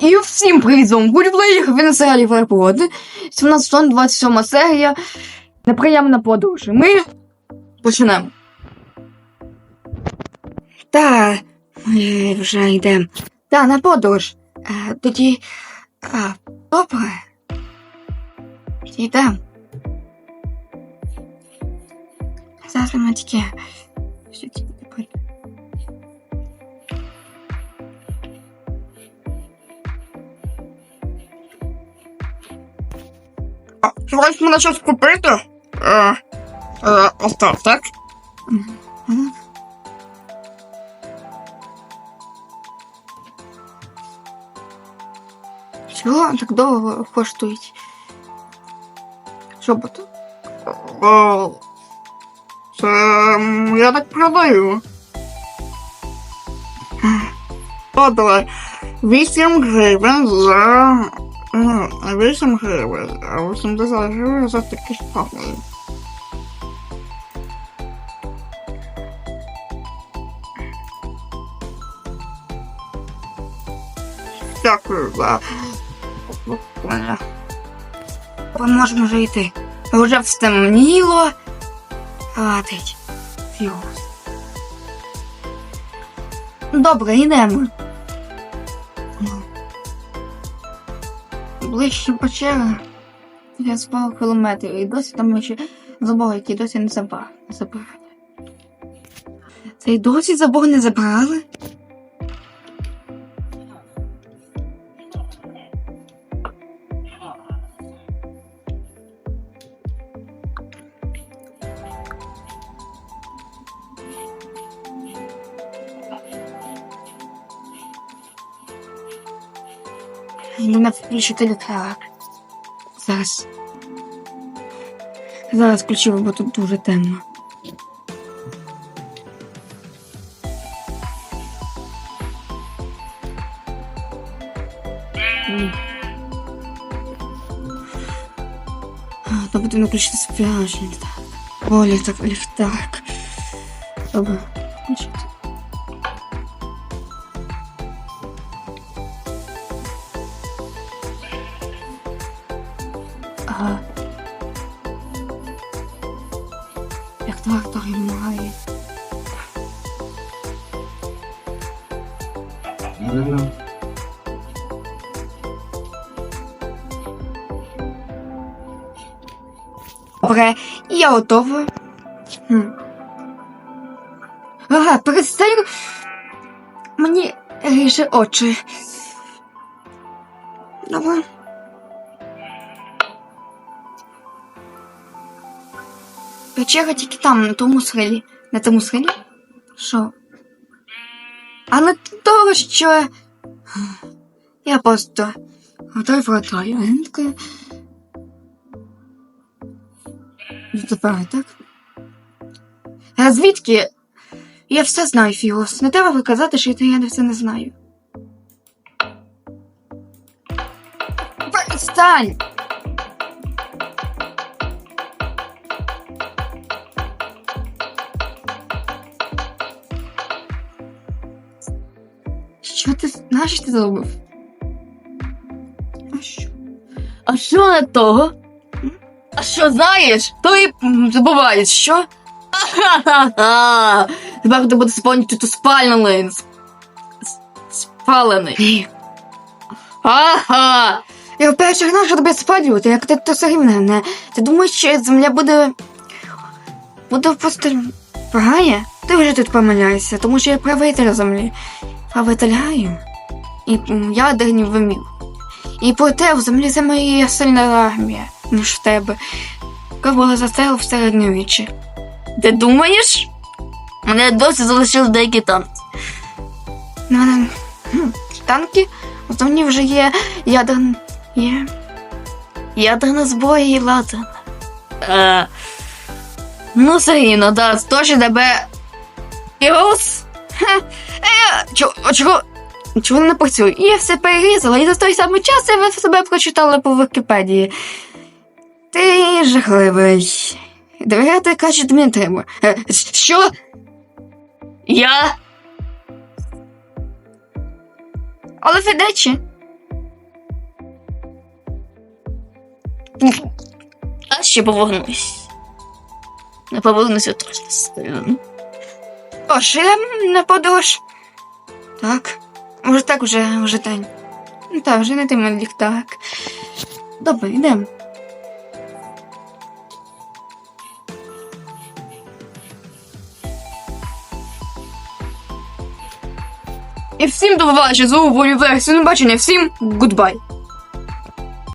І всім привіт, з вами Гульблей, ви на серіалі Файподи. 17 тонн, 27 серія. Неприємна подорож. Ми почнемо. Та, ми вже йдемо. Та, на подорож. Е, тоді. А, добре. Йдемо. Зараз ми тільки. Тепер? А, мене щось купити? Е, е, Остап, так? Мгм. Чого так довго коштують? Що м, я так продаю. Давай. 8 гривень за. Ну, 8 гривень, а 80 гривень за такі штани. Дякую за купування. Ми можемо вже йти. Вже встемніло. Хватить. Фіус. Добре, йдемо. Ближче печера. Я спав кілометрів і досі там ще забор, який досі не забрав. забрали. Це й досі забор не забрали? Йду включити ліхтарик. Зараз. Зараз включила, бо тут дуже темно. М. А, То потрібно включити спряжний ліхтарик. О, ліхтар, ліхтарик. Добре, включити. Як трактор має. Добре, я готова. Ага, перестань. Мені ріже очі. Добре. Печера тільки там, на тому схилі. На тому схилі? Що? А не того, що. Я просто. Готай вратаю, генка. Тепер, так? А звідки? Я все знаю, Фіос. Не треба виказати, що я не все не знаю. Перестань! Що ти знаєш, що ти зробив? А що? А що не того? А що знаєш? То і забуваєш, що? Ха-ха-ха! Тепер ти будеш сповнити ту спалений. Спалений. Ага! Я вперше знав, що тебе спалювати, як ти то все рівне не. Ти думаєш, що земля буде. буде просто погає? Ти вже тут помиляєшся, тому що я правитель землі. Правитель гаю. І ядерні вимів. І проте в землі саме є сильна армія, ніж в тебе. Яка була застрелу в середньовіччі. Ти думаєш? Мене досі залишили деякі танки. Ну, але, танки, землі вже є ядерні. є. Ядерна зброя і ладана. Е, ну, Сергійно, да, точно тебе. Ірус? Чо, а чого? Чого не працює? Я все перерізала і за той самий час я себе прочитала по Вікіпедії. Ти жахливий. Довіряти каже треба. Е, що? Я? Але ведечі. А ще повернусь. Не повернусь точно сильно. Тож на подорож так. Може так вже, вже день. Ну так, вже не темно так. Добре, йдемо. І всім до побачення, зову в універсі. Ну бачення, всім гудбай.